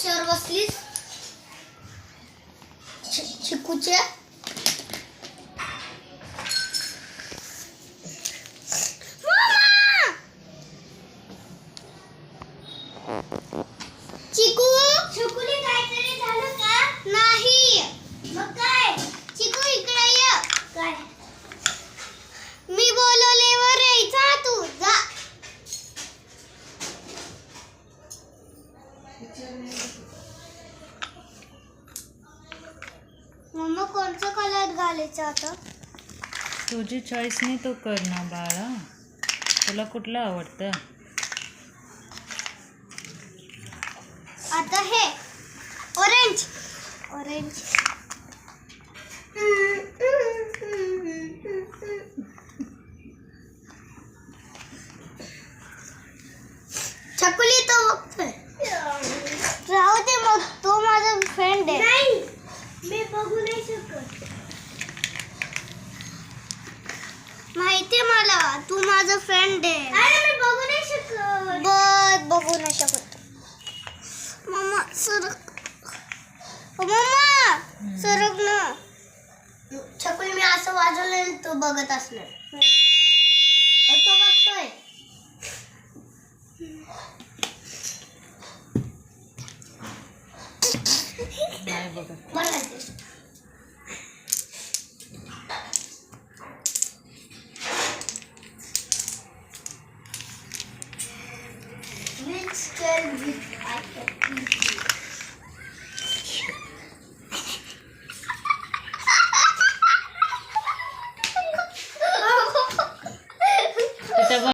कशावर बसलीस चिकूच्या मामा! चिकू चिकूने काहीतरी झालं का नाही मग काय चिकू इकडे ये काय मी बोलवल्यावर यायचा तू जा कोणतं कलर घालायचं आता? तुझी चॉईसने तू कर ना बाळा. तुला कुठलं आवडतं? आता हे ऑरेंज ऑरेंज छकुली तो बघतोय राहू दे मग तो माझा फ्रेंड आहे नाही मी माहितीये मला? तू माझा फ्रेंड आहे. अरे मी बघू नाही शकत. बर बघू नाही शकत. मम्मा सरक. मम्मा सरक ना. छकुली मी असं वाजवलं तो बघत असणार. अ, तो बघतोय. नाही बघत. vezes.